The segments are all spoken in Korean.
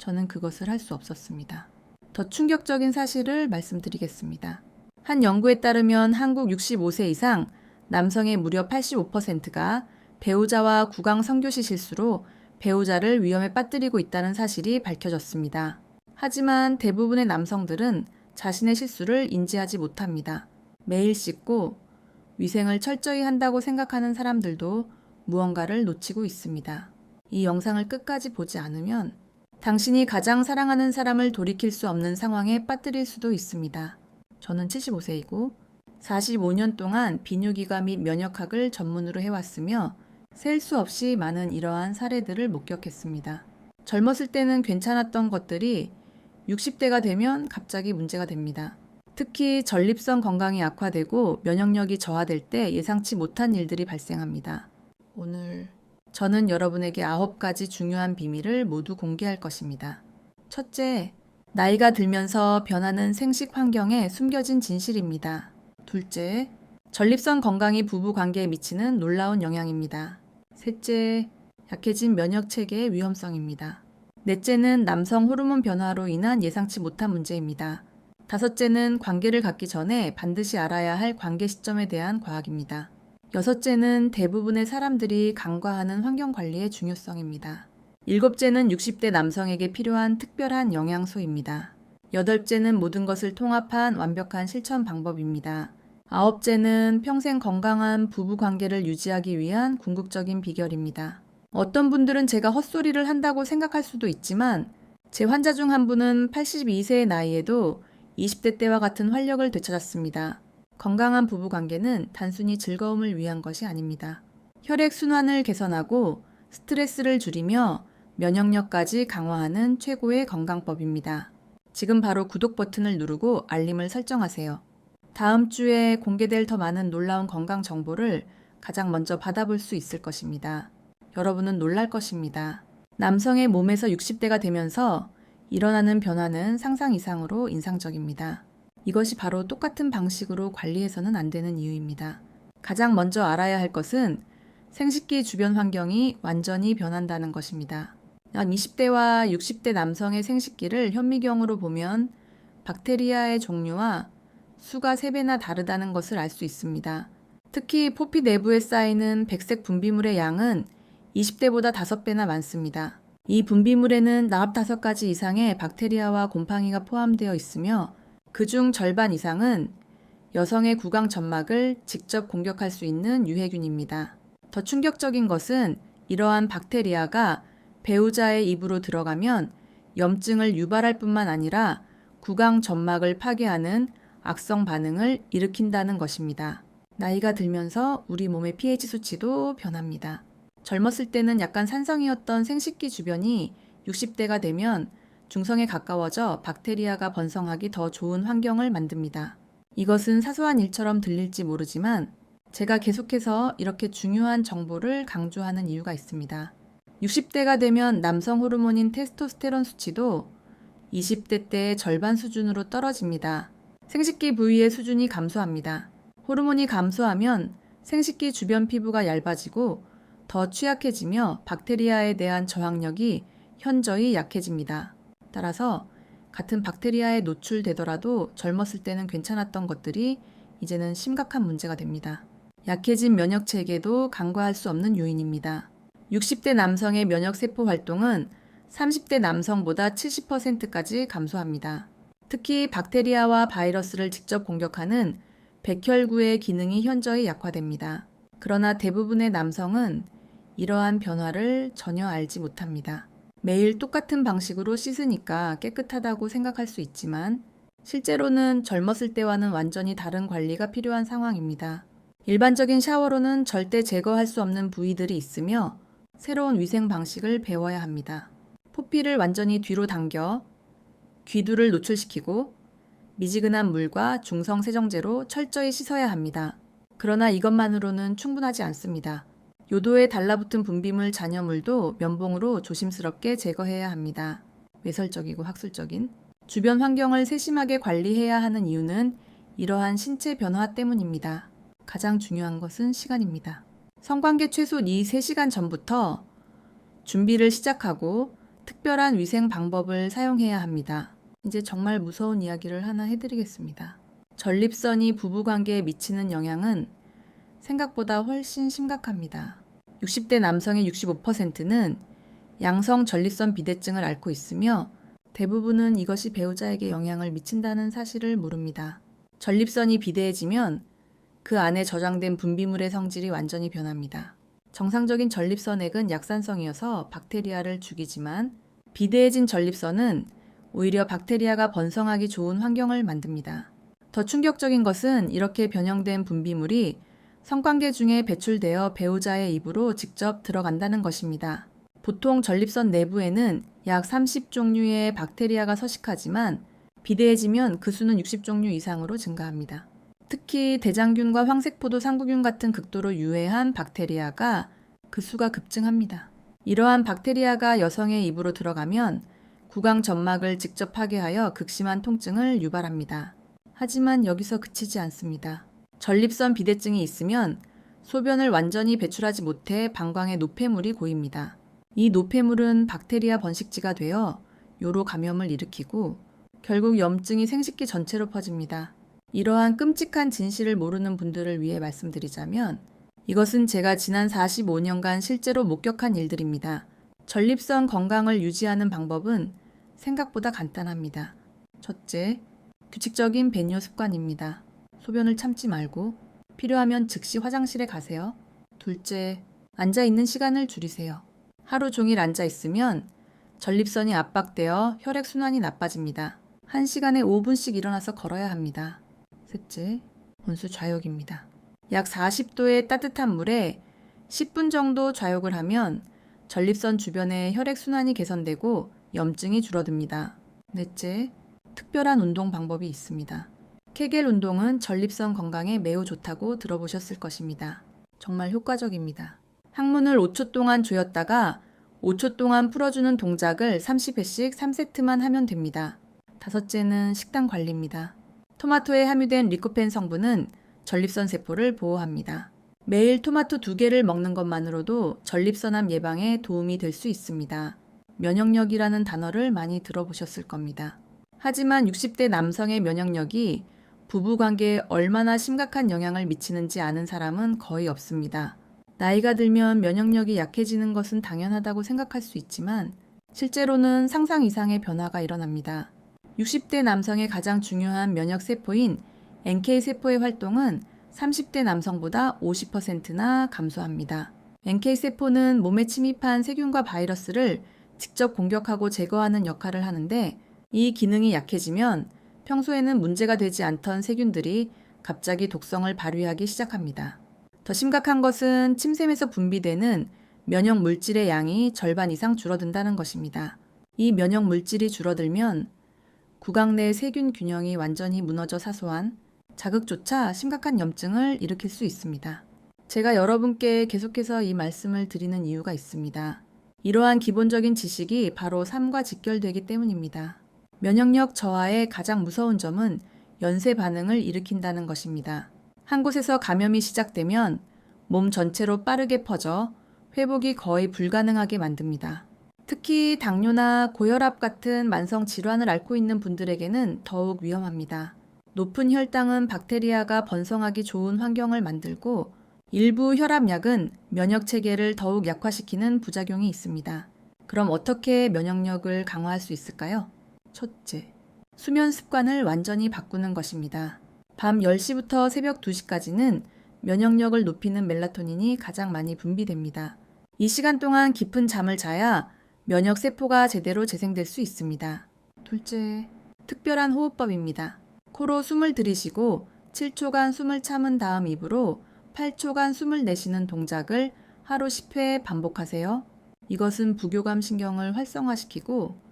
저는 그것을 할 수 없었습니다. 더 충격적인 사실을 말씀드리겠습니다. 한 연구에 따르면 한국 65세 이상 남성의 무려 85%가 배우자와 구강 성교시 실수로 배우자를 위험에 빠뜨리고 있다는 사실이 밝혀졌습니다. 하지만 대부분의 남성들은 자신의 실수를 인지하지 못합니다. 매일 씻고 위생을 철저히 한다고 생각하는 사람들도 무언가를 놓치고 있습니다. 이 영상을 끝까지 보지 않으면 당신이 가장 사랑하는 사람을 돌이킬 수 없는 상황에 빠뜨릴 수도 있습니다. 저는 75세이고 45년 동안 비뇨기과 및 면역학을 전문으로 해왔으며 셀 수 없이 많은 이러한 사례들을 목격했습니다. 젊었을 때는 괜찮았던 것들이 60대가 되면 갑자기 문제가 됩니다. 특히 전립선 건강이 악화되고 면역력이 저하될 때 예상치 못한 일들이 발생합니다. 오늘 저는 여러분에게 아홉 가지 중요한 비밀을 모두 공개할 것입니다. 첫째, 나이가 들면서 변하는 생식 환경에 숨겨진 진실입니다. 둘째, 전립선 건강이 부부 관계에 미치는 놀라운 영향입니다. 셋째, 약해진 면역 체계의 위험성입니다. 넷째는 남성 호르몬 변화로 인한 예상치 못한 문제입니다. 다섯째는 관계를 갖기 전에 반드시 알아야 할 관계 시점에 대한 과학입니다. 여섯째는 대부분의 사람들이 간과하는 환경 관리의 중요성입니다. 일곱째는 60대 남성에게 필요한 특별한 영양소입니다. 여덟째는 모든 것을 통합한 완벽한 실천 방법입니다. 아홉째는 평생 건강한 부부 관계를 유지하기 위한 궁극적인 비결입니다. 어떤 분들은 제가 헛소리를 한다고 생각할 수도 있지만 제 환자 중 한 분은 82세의 나이에도 20대 때와 같은 활력을 되찾았습니다. 건강한 부부 관계는 단순히 즐거움을 위한 것이 아닙니다. 혈액 순환을 개선하고 스트레스를 줄이며 면역력까지 강화하는 최고의 건강법입니다. 지금 바로 구독 버튼을 누르고 알림을 설정하세요. 다음 주에 공개될 더 많은 놀라운 건강 정보를 가장 먼저 받아볼 수 있을 것입니다. 여러분은 놀랄 것입니다. 남성의 몸에서 60대가 되면서 일어나는 변화는 상상 이상으로 인상적입니다. 이것이 바로 똑같은 방식으로 관리해서는 안 되는 이유입니다. 가장 먼저 알아야 할 것은 생식기 주변 환경이 완전히 변한다는 것입니다. 약 20대와 60대 남성의 생식기를 현미경으로 보면 박테리아의 종류와 수가 3배나 다르다는 것을 알 수 있습니다. 특히 포피 내부에 쌓이는 백색 분비물의 양은 20대보다 5배나 많습니다. 이 분비물에는 45가지 이상의 박테리아와 곰팡이가 포함되어 있으며 그중 절반 이상은 여성의 구강 점막을 직접 공격할 수 있는 유해균입니다. 더 충격적인 것은 이러한 박테리아가 배우자의 입으로 들어가면 염증을 유발할 뿐만 아니라 구강 점막을 파괴하는 악성 반응을 일으킨다는 것입니다. 나이가 들면서 우리 몸의 pH 수치도 변합니다. 젊었을 때는 약간 산성이었던 생식기 주변이 60대가 되면 중성에 가까워져 박테리아가 번성하기 더 좋은 환경을 만듭니다. 이것은 사소한 일처럼 들릴지 모르지만 제가 계속해서 이렇게 중요한 정보를 강조하는 이유가 있습니다. 60대가 되면 남성 호르몬인 테스토스테론 수치도 20대 때의 절반 수준으로 떨어집니다. 생식기 부위의 수준이 감소합니다. 호르몬이 감소하면 생식기 주변 피부가 얇아지고 더 취약해지며 박테리아에 대한 저항력이 현저히 약해집니다. 따라서 같은 박테리아에 노출되더라도 젊었을 때는 괜찮았던 것들이 이제는 심각한 문제가 됩니다. 약해진 면역 체계도 간과할 수 없는 요인입니다. 60대 남성의 면역 세포 활동은 30대 남성보다 70%까지 감소합니다. 특히 박테리아와 바이러스를 직접 공격하는 백혈구의 기능이 현저히 약화됩니다. 그러나 대부분의 남성은 이러한 변화를 전혀 알지 못합니다. 매일 똑같은 방식으로 씻으니까 깨끗하다고 생각할 수 있지만 실제로는 젊었을 때와는 완전히 다른 관리가 필요한 상황입니다. 일반적인 샤워로는 절대 제거할 수 없는 부위들이 있으며 새로운 위생 방식을 배워야 합니다. 포피를 완전히 뒤로 당겨 귀두를 노출시키고 미지근한 물과 중성 세정제로 철저히 씻어야 합니다. 그러나 이것만으로는 충분하지 않습니다. 요도에 달라붙은 분비물 잔여물도 면봉으로 조심스럽게 제거해야 합니다. 외설적이고 학술적인 주변 환경을 세심하게 관리해야 하는 이유는 이러한 신체 변화 때문입니다. 가장 중요한 것은 시간입니다. 성관계 최소 2, 3시간 전부터 준비를 시작하고 특별한 위생 방법을 사용해야 합니다. 이제 정말 무서운 이야기를 하나 해드리겠습니다. 전립선이 부부관계에 미치는 영향은 생각보다 훨씬 심각합니다. 60대 남성의 65%는 양성 전립선 비대증을 앓고 있으며 대부분은 이것이 배우자에게 영향을 미친다는 사실을 모릅니다. 전립선이 비대해지면 그 안에 저장된 분비물의 성질이 완전히 변합니다. 정상적인 전립선액은 약산성이어서 박테리아를 죽이지만 비대해진 전립선은 오히려 박테리아가 번성하기 좋은 환경을 만듭니다. 더 충격적인 것은 이렇게 변형된 분비물이 성관계 중에 배출되어 배우자의 입으로 직접 들어간다는 것입니다. 보통 전립선 내부에는 약 30종류의 박테리아가 서식하지만 비대해지면 그 수는 60종류 이상으로 증가합니다. 특히 대장균과 황색포도 상구균 같은 극도로 유해한 박테리아가 그 수가 급증합니다. 이러한 박테리아가 여성의 입으로 들어가면 구강 점막을 직접 파괴하여 극심한 통증을 유발합니다. 하지만 여기서 그치지 않습니다. 전립선 비대증이 있으면 소변을 완전히 배출하지 못해 방광에 노폐물이 고입니다. 이 노폐물은 박테리아 번식지가 되어 요로 감염을 일으키고 결국 염증이 생식기 전체로 퍼집니다. 이러한 끔찍한 진실을 모르는 분들을 위해 말씀드리자면 이것은 제가 지난 45년간 실제로 목격한 일들입니다. 전립선 건강을 유지하는 방법은 생각보다 간단합니다. 첫째, 규칙적인 배뇨 습관입니다. 소변을 참지 말고 필요하면 즉시 화장실에 가세요. 둘째, 앉아 있는 시간을 줄이세요. 하루 종일 앉아 있으면 전립선이 압박되어 혈액 순환이 나빠집니다. 1시간에 5분씩 일어나서 걸어야 합니다. 셋째, 온수 좌욕입니다. 약 40도의 따뜻한 물에 10분 정도 좌욕을 하면 전립선 주변의 혈액 순환이 개선되고 염증이 줄어듭니다. 넷째, 특별한 운동 방법이 있습니다. 케겔 운동은 전립선 건강에 매우 좋다고 들어보셨을 것입니다. 정말 효과적입니다. 항문을 5초 동안 조였다가 5초 동안 풀어주는 동작을 30회씩 3세트만 하면 됩니다. 다섯째는 식단 관리입니다. 토마토에 함유된 리코펜 성분은 전립선 세포를 보호합니다. 매일 토마토 두 개를 먹는 것만으로도 전립선암 예방에 도움이 될 수 있습니다. 면역력이라는 단어를 많이 들어보셨을 겁니다. 하지만 60대 남성의 면역력이 부부 관계에 얼마나 심각한 영향을 미치는지 아는 사람은 거의 없습니다. 나이가 들면 면역력이 약해지는 것은 당연하다고 생각할 수 있지만 실제로는 상상 이상의 변화가 일어납니다. 60대 남성의 가장 중요한 면역 세포인 NK 세포의 활동은 30대 남성보다 50%나 감소합니다. NK 세포는 몸에 침입한 세균과 바이러스를 직접 공격하고 제거하는 역할을 하는데 이 기능이 약해지면 평소에는 문제가 되지 않던 세균들이 갑자기 독성을 발휘하기 시작합니다. 더 심각한 것은 침샘에서 분비되는 면역 물질의 양이 절반 이상 줄어든다는 것입니다. 이 면역 물질이 줄어들면 구강 내 세균 균형이 완전히 무너져 사소한 자극조차 심각한 염증을 일으킬 수 있습니다. 제가 여러분께 계속해서 이 말씀을 드리는 이유가 있습니다. 이러한 기본적인 지식이 바로 삶과 직결되기 때문입니다. 면역력 저하의 가장 무서운 점은 연쇄 반응을 일으킨다는 것입니다. 한 곳에서 감염이 시작되면 몸 전체로 빠르게 퍼져 회복이 거의 불가능하게 만듭니다. 특히 당뇨나 고혈압 같은 만성 질환을 앓고 있는 분들에게는 더욱 위험합니다. 높은 혈당은 박테리아가 번성하기 좋은 환경을 만들고 일부 혈압약은 면역 체계를 더욱 약화시키는 부작용이 있습니다. 그럼 어떻게 면역력을 강화할 수 있을까요? 첫째, 수면 습관을 완전히 바꾸는 것입니다. 밤 10시부터 새벽 2시까지는 면역력을 높이는 멜라토닌이 가장 많이 분비됩니다. 이 시간 동안 깊은 잠을 자야 면역 세포가 제대로 재생될 수 있습니다. 둘째, 특별한 호흡법입니다. 코로 숨을 들이쉬고 7초간 숨을 참은 다음 입으로 8초간 숨을 내쉬는 동작을 하루 10회 반복하세요. 이것은 부교감 신경을 활성화시키고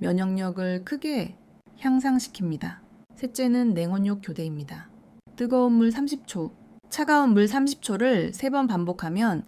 면역력을 크게 향상시킵니다. 셋째는 냉온욕 교대입니다. 뜨거운 물 30초, 차가운 물 30초를 3번 반복하면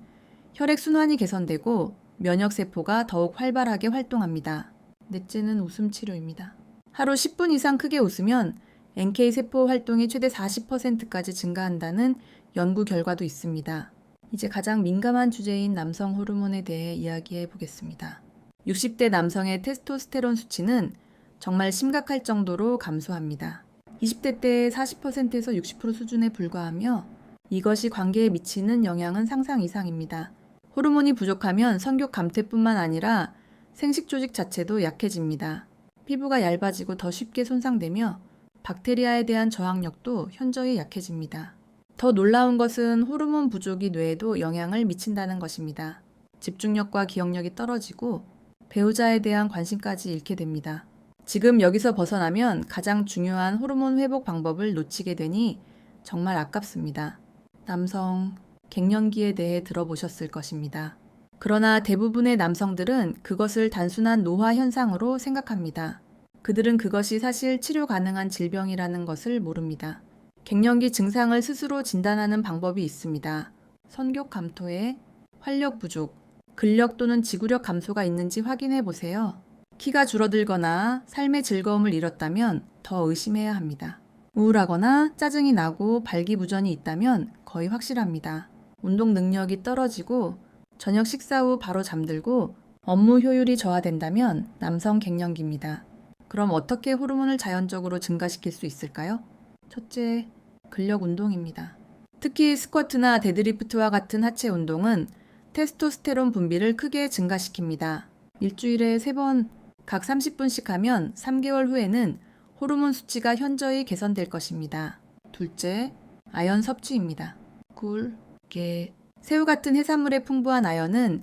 혈액 순환이 개선되고 면역 세포가 더욱 활발하게 활동합니다. 넷째는 웃음 치료입니다. 하루 10분 이상 크게 웃으면 NK 세포 활동이 최대 40%까지 증가한다는 연구 결과도 있습니다. 이제 가장 민감한 주제인 남성 호르몬에 대해 이야기해 보겠습니다. 60대 남성의 테스토스테론 수치는 정말 심각할 정도로 감소합니다. 20대 때 40%에서 60% 수준에 불과하며 이것이 관계에 미치는 영향은 상상 이상입니다. 호르몬이 부족하면 성욕 감퇴뿐만 아니라 생식 조직 자체도 약해집니다. 피부가 얇아지고 더 쉽게 손상되며 박테리아에 대한 저항력도 현저히 약해집니다. 더 놀라운 것은 호르몬 부족이 뇌에도 영향을 미친다는 것입니다. 집중력과 기억력이 떨어지고 배우자에 대한 관심까지 잃게 됩니다. 지금 여기서 벗어나면 가장 중요한 호르몬 회복 방법을 놓치게 되니 정말 아깝습니다. 남성, 갱년기에 대해 들어보셨을 것입니다. 그러나 대부분의 남성들은 그것을 단순한 노화 현상으로 생각합니다. 그들은 그것이 사실 치료 가능한 질병이라는 것을 모릅니다. 갱년기 증상을 스스로 진단하는 방법이 있습니다. 선격 감토에 활력 부족, 근력 또는 지구력 감소가 있는지 확인해 보세요. 키가 줄어들거나 삶의 즐거움을 잃었다면 더 의심해야 합니다. 우울하거나 짜증이 나고 발기부전이 있다면 거의 확실합니다. 운동 능력이 떨어지고 저녁 식사 후 바로 잠들고 업무 효율이 저하된다면 남성 갱년기입니다. 그럼 어떻게 호르몬을 자연적으로 증가시킬 수 있을까요? 첫째, 근력 운동입니다. 특히 스쿼트나 데드리프트와 같은 하체 운동은 테스토스테론 분비를 크게 증가시킵니다. 일주일에 3번 각 30분씩 하면 3개월 후에는 호르몬 수치가 현저히 개선될 것입니다. 둘째, 아연 섭취입니다. 굴, 게, 새우 같은 해산물에 풍부한 아연은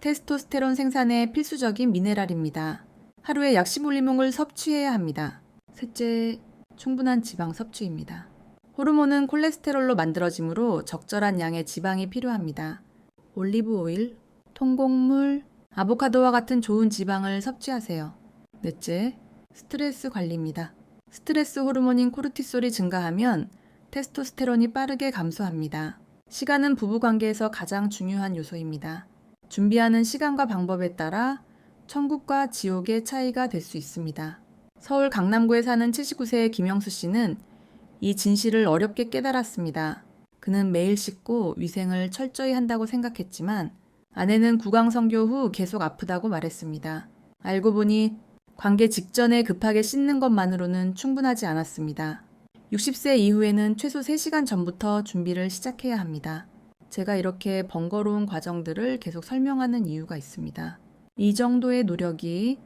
테스토스테론 생산에 필수적인 미네랄입니다. 하루에 약 15리몽을 섭취해야 합니다. 셋째, 충분한 지방 섭취입니다. 호르몬은 콜레스테롤로 만들어지므로 적절한 양의 지방이 필요합니다. 올리브 오일, 통곡물, 아보카도와 같은 좋은 지방을 섭취하세요. 넷째, 스트레스 관리입니다. 스트레스 호르몬인 코르티솔이 증가하면 테스토스테론이 빠르게 감소합니다. 시간은 부부 관계에서 가장 중요한 요소입니다. 준비하는 시간과 방법에 따라 천국과 지옥의 차이가 될 수 있습니다. 서울 강남구에 사는 79세의 김영수 씨는 이 진실을 어렵게 깨달았습니다. 그는 매일 씻고 위생을 철저히 한다고 생각했지만 아내는 구강 성교 후 계속 아프다고 말했습니다. 알고 보니 관계 직전에 급하게 씻는 것만으로는 충분하지 않았습니다. 60세 이후에는 최소 3시간 전부터 준비를 시작해야 합니다. 제가 이렇게 번거로운 과정들을 계속 설명하는 이유가 있습니다. 이 정도의 노력이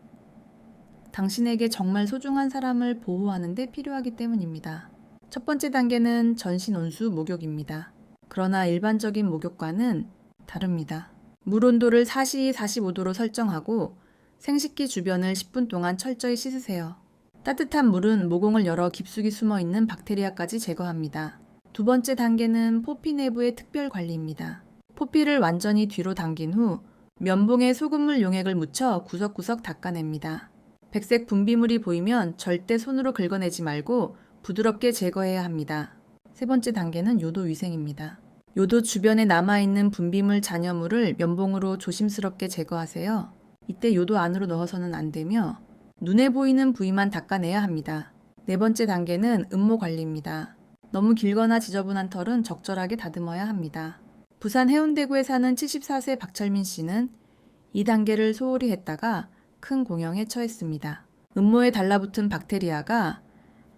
당신에게 정말 소중한 사람을 보호하는 데 필요하기 때문입니다. 첫 번째 단계는 전신 온수 목욕입니다. 그러나 일반적인 목욕과는 다릅니다. 물 온도를 40, 45도로 설정하고 생식기 주변을 10분 동안 철저히 씻으세요. 따뜻한 물은 모공을 열어 깊숙이 숨어 있는 박테리아까지 제거합니다. 두 번째 단계는 포피 내부의 특별 관리입니다. 포피를 완전히 뒤로 당긴 후 면봉에 소금물 용액을 묻혀 구석구석 닦아냅니다. 백색 분비물이 보이면 절대 손으로 긁어내지 말고 부드럽게 제거해야 합니다. 세 번째 단계는 요도 위생입니다. 요도 주변에 남아있는 분비물 잔여물을 면봉으로 조심스럽게 제거하세요. 이때 요도 안으로 넣어서는 안 되며 눈에 보이는 부위만 닦아내야 합니다. 네 번째 단계는 음모 관리입니다. 너무 길거나 지저분한 털은 적절하게 다듬어야 합니다. 부산 해운대구에 사는 74세 박철민 씨는 이 단계를 소홀히 했다가 큰 공영에 처했습니다. 음모에 달라붙은 박테리아가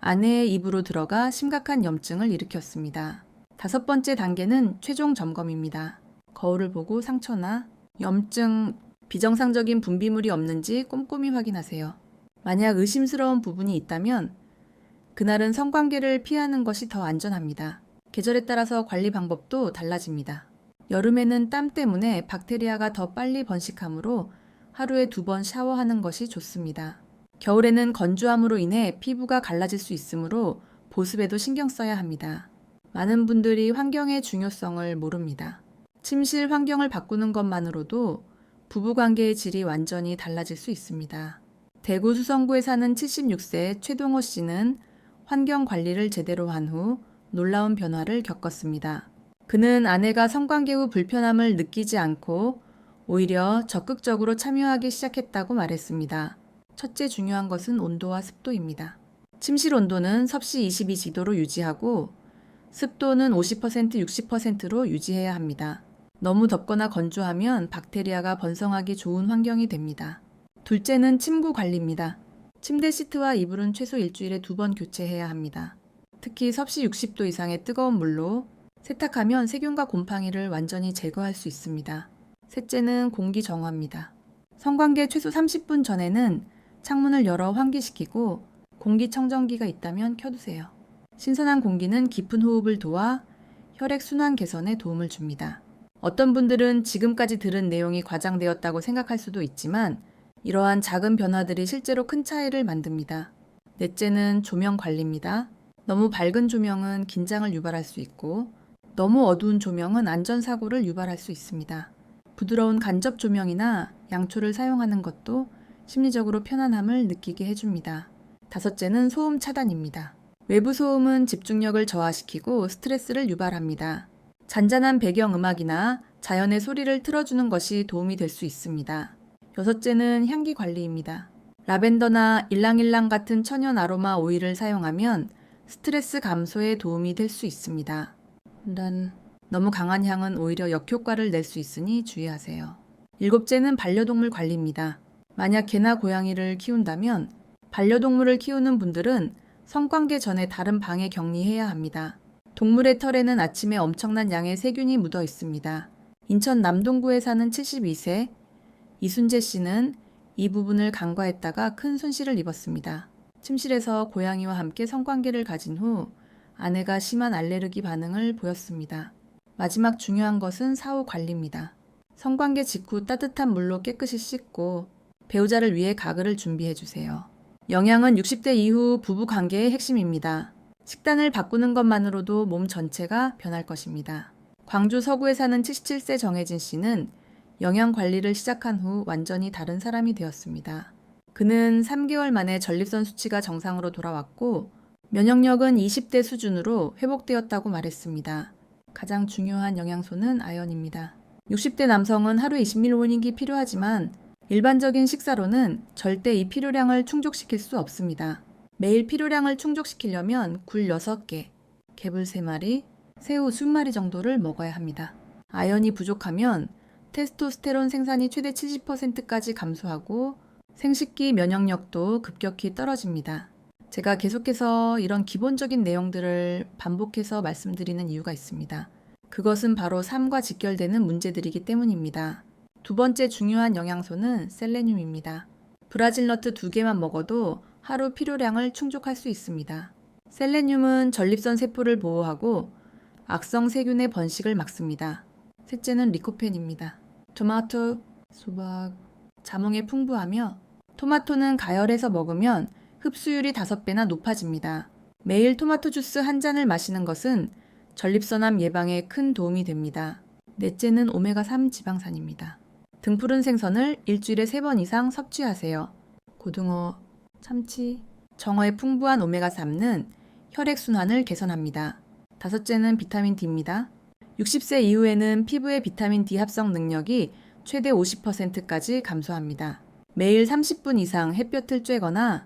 아내의 입으로 들어가 심각한 염증을 일으켰습니다. 다섯 번째 단계는 최종 점검입니다. 거울을 보고 상처나 염증, 비정상적인 분비물이 없는지 꼼꼼히 확인하세요. 만약 의심스러운 부분이 있다면 그날은 성관계를 피하는 것이 더 안전합니다. 계절에 따라서 관리 방법도 달라집니다. 여름에는 땀 때문에 박테리아가 더 빨리 번식하므로 하루에 두 번 샤워하는 것이 좋습니다. 겨울에는 건조함으로 인해 피부가 갈라질 수 있으므로 보습에도 신경 써야 합니다. 많은 분들이 환경의 중요성을 모릅니다. 침실 환경을 바꾸는 것만으로도 부부관계의 질이 완전히 달라질 수 있습니다. 대구 수성구에 사는 76세 최동호 씨는 환경 관리를 제대로 한 후 놀라운 변화를 겪었습니다. 그는 아내가 성관계 후 불편함을 느끼지 않고 오히려 적극적으로 참여하기 시작했다고 말했습니다. 첫째 중요한 것은 온도와 습도입니다. 침실 온도는 섭씨 22지도로 유지하고 습도는 50% 60%로 유지해야 합니다. 너무 덥거나 건조하면 박테리아가 번성하기 좋은 환경이 됩니다. 둘째는 침구 관리입니다. 침대 시트와 이불은 최소 일주일에 두 번 교체해야 합니다. 특히 섭씨 60도 이상의 뜨거운 물로 세탁하면 세균과 곰팡이를 완전히 제거할 수 있습니다. 셋째는 공기 정화입니다. 성관계 최소 30분 전에는 창문을 열어 환기시키고 공기청정기가 있다면 켜두세요. 신선한 공기는 깊은 호흡을 도와 혈액 순환 개선에 도움을 줍니다. 어떤 분들은 지금까지 들은 내용이 과장되었다고 생각할 수도 있지만 이러한 작은 변화들이 실제로 큰 차이를 만듭니다. 넷째는 조명 관리입니다. 너무 밝은 조명은 긴장을 유발할 수 있고 너무 어두운 조명은 안전사고를 유발할 수 있습니다. 부드러운 간접 조명이나 양초를 사용하는 것도 심리적으로 편안함을 느끼게 해줍니다. 다섯째는 소음 차단입니다. 외부 소음은 집중력을 저하시키고 스트레스를 유발합니다. 잔잔한 배경 음악이나 자연의 소리를 틀어주는 것이 도움이 될 수 있습니다. 여섯째는 향기 관리입니다. 라벤더나 일랑일랑 같은 천연 아로마 오일을 사용하면 스트레스 감소에 도움이 될 수 있습니다. 난 너무 강한 향은 오히려 역효과를 낼 수 있으니 주의하세요. 일곱째는 반려동물 관리입니다. 만약 개나 고양이를 키운다면 반려동물을 키우는 분들은 성관계 전에 다른 방에 격리해야 합니다. 동물의 털에는 아침에 엄청난 양의 세균이 묻어 있습니다. 인천 남동구에 사는 72세 이순재 씨는 이 부분을 간과했다가 큰 손실을 입었습니다. 침실에서 고양이와 함께 성관계를 가진 후 아내가 심한 알레르기 반응을 보였습니다. 마지막 중요한 것은 사후 관리입니다. 성관계 직후 따뜻한 물로 깨끗이 씻고 배우자를 위해 가글을 준비해 주세요. 영양은 60대 이후 부부 관계의 핵심입니다. 식단을 바꾸는 것만으로도 몸 전체가 변할 것입니다. 광주 서구에 사는 77세 정혜진 씨는 영양 관리를 시작한 후 완전히 다른 사람이 되었습니다. 그는 3개월 만에 전립선 수치가 정상으로 돌아왔고 면역력은 20대 수준으로 회복되었다고 말했습니다. 가장 중요한 영양소는 아연입니다. 60대 남성은 하루에 20ml이 필요하지만 일반적인 식사로는 절대 이 필요량을 충족시킬 수 없습니다. 매일 필요량을 충족시키려면 굴 6개, 개불 3마리, 새우 20마리 정도를 먹어야 합니다. 아연이 부족하면 테스토스테론 생산이 최대 70%까지 감소하고 생식기 면역력도 급격히 떨어집니다. 제가 계속해서 이런 기본적인 내용들을 반복해서 말씀드리는 이유가 있습니다. 그것은 바로 삶과 직결되는 문제들이기 때문입니다. 두 번째 중요한 영양소는 셀레늄입니다. 브라질 너트 두 개만 먹어도 하루 필요량을 충족할 수 있습니다. 셀레늄은 전립선 세포를 보호하고 악성 세균의 번식을 막습니다. 셋째는 리코펜입니다. 토마토, 수박, 자몽에 풍부하며 토마토는 가열해서 먹으면 흡수율이 5배나 높아집니다. 매일 토마토 주스 한 잔을 마시는 것은 전립선암 예방에 큰 도움이 됩니다. 넷째는 오메가3 지방산입니다. 등푸른 생선을 일주일에 3번 이상 섭취하세요. 고등어, 참치, 정어의 풍부한 오메가3는 혈액순환을 개선합니다. 다섯째는 비타민 D입니다. 60세 이후에는 피부의 비타민 D 합성 능력이 최대 50%까지 감소합니다. 매일 30분 이상 햇볕을 쬐거나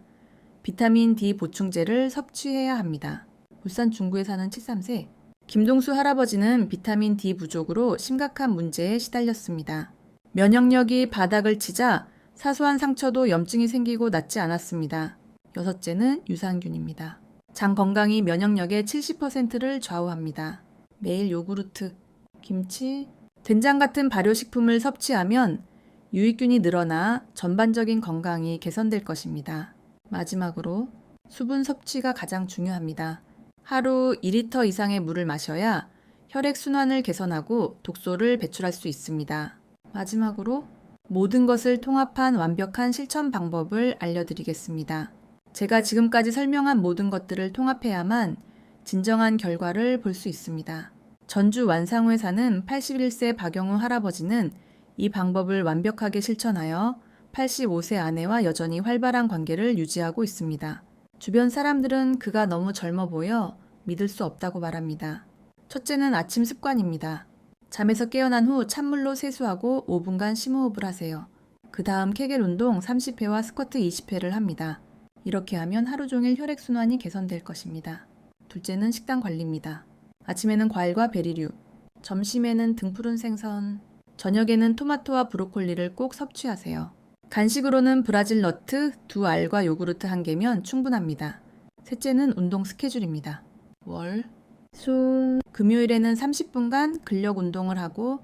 비타민 D 보충제를 섭취해야 합니다. 울산 중구에 사는 73세 김동수 할아버지는 비타민 D 부족으로 심각한 문제에 시달렸습니다. 면역력이 바닥을 치자 사소한 상처도 염증이 생기고 낫지 않았습니다. 여섯째는 유산균입니다. 장 건강이 면역력의 70%를 좌우합니다. 매일 요구르트, 김치, 된장 같은 발효식품을 섭취하면 유익균이 늘어나 전반적인 건강이 개선될 것입니다. 마지막으로 수분 섭취가 가장 중요합니다. 하루 2리터 이상의 물을 마셔야 혈액 순환을 개선하고 독소를 배출할 수 있습니다. 마지막으로 모든 것을 통합한 완벽한 실천 방법을 알려드리겠습니다. 제가 지금까지 설명한 모든 것들을 통합해야만 진정한 결과를 볼 수 있습니다. 전주 완상우에 사는 81세 박영우 할아버지는 이 방법을 완벽하게 실천하여 85세 아내와 여전히 활발한 관계를 유지하고 있습니다. 주변 사람들은 그가 너무 젊어 보여 믿을 수 없다고 말합니다. 첫째는 아침 습관입니다. 잠에서 깨어난 후 찬물로 세수하고 5분간 심호흡을 하세요. 그 다음 케겔 운동 30회와 스쿼트 20회를 합니다. 이렇게 하면 하루 종일 혈액순환이 개선될 것입니다. 둘째는 식단 관리입니다. 아침에는 과일과 베리류, 점심에는 등푸른 생선, 저녁에는 토마토와 브로콜리를 꼭 섭취하세요. 간식으로는 브라질 너트 두 알과 요구르트 한 개면 충분합니다. 셋째는 운동 스케줄입니다. 월, 수, 금요일에는 30분간 근력 운동을 하고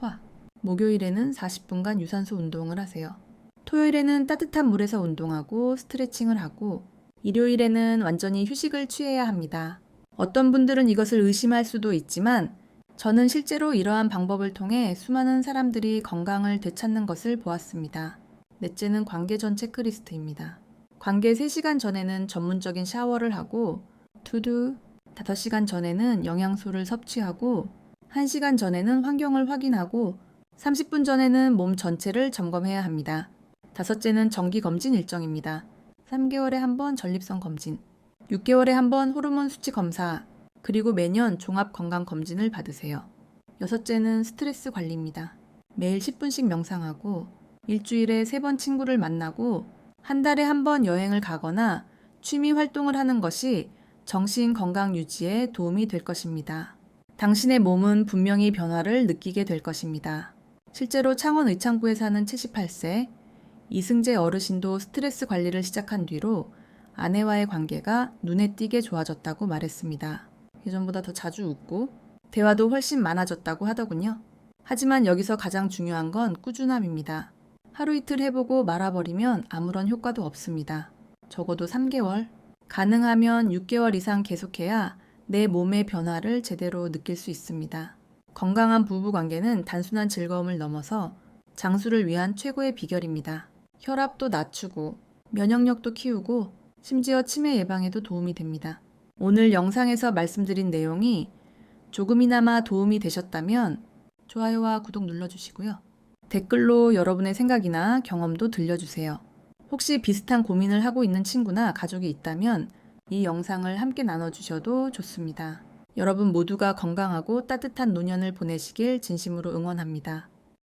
화, 목요일에는 40분간 유산소 운동을 하세요. 토요일에는 따뜻한 물에서 운동하고 스트레칭을 하고 일요일에는 완전히 휴식을 취해야 합니다. 어떤 분들은 이것을 의심할 수도 있지만 저는 실제로 이러한 방법을 통해 수많은 사람들이 건강을 되찾는 것을 보았습니다. 넷째는 관계 전 체크리스트입니다. 관계 3시간 전에는 전문적인 샤워를 하고 투두 5시간 전에는 영양소를 섭취하고 1시간 전에는 환경을 확인하고 30분 전에는 몸 전체를 점검해야 합니다. 다섯째는 정기 검진 일정입니다. 3개월에 한 번 전립선 검진, 6개월에 한 번 호르몬 수치 검사, 그리고 매년 종합 건강 검진을 받으세요. 여섯째는 스트레스 관리입니다. 매일 10분씩 명상하고 일주일에 3번 친구를 만나고 한 달에 한 번 여행을 가거나 취미 활동을 하는 것이 정신 건강 유지에 도움이 될 것입니다. 당신의 몸은 분명히 변화를 느끼게 될 것입니다. 실제로 창원 의창구에 사는 78세 이승재 어르신도 스트레스 관리를 시작한 뒤로 아내와의 관계가 눈에 띄게 좋아졌다고 말했습니다. 예전보다 더 자주 웃고 대화도 훨씬 많아졌다고 하더군요. 하지만 여기서 가장 중요한 건 꾸준함입니다. 하루 이틀 해보고 말아버리면 아무런 효과도 없습니다. 적어도 3개월, 가능하면 6개월 이상 계속해야 내 몸의 변화를 제대로 느낄 수 있습니다. 건강한 부부 관계는 단순한 즐거움을 넘어서 장수를 위한 최고의 비결입니다. 혈압도 낮추고 면역력도 키우고 심지어 치매 예방에도 도움이 됩니다. 오늘 영상에서 말씀드린 내용이 조금이나마 도움이 되셨다면 좋아요와 구독 눌러주시고요. 댓글로 여러분의 생각이나 경험도 들려주세요. 혹시 비슷한 고민을 하고 있는 친구나 가족이 있다면 이 영상을 함께 나눠주셔도 좋습니다. 여러분 모두가 건강하고 따뜻한 노년을 보내시길 진심으로 응원합니다.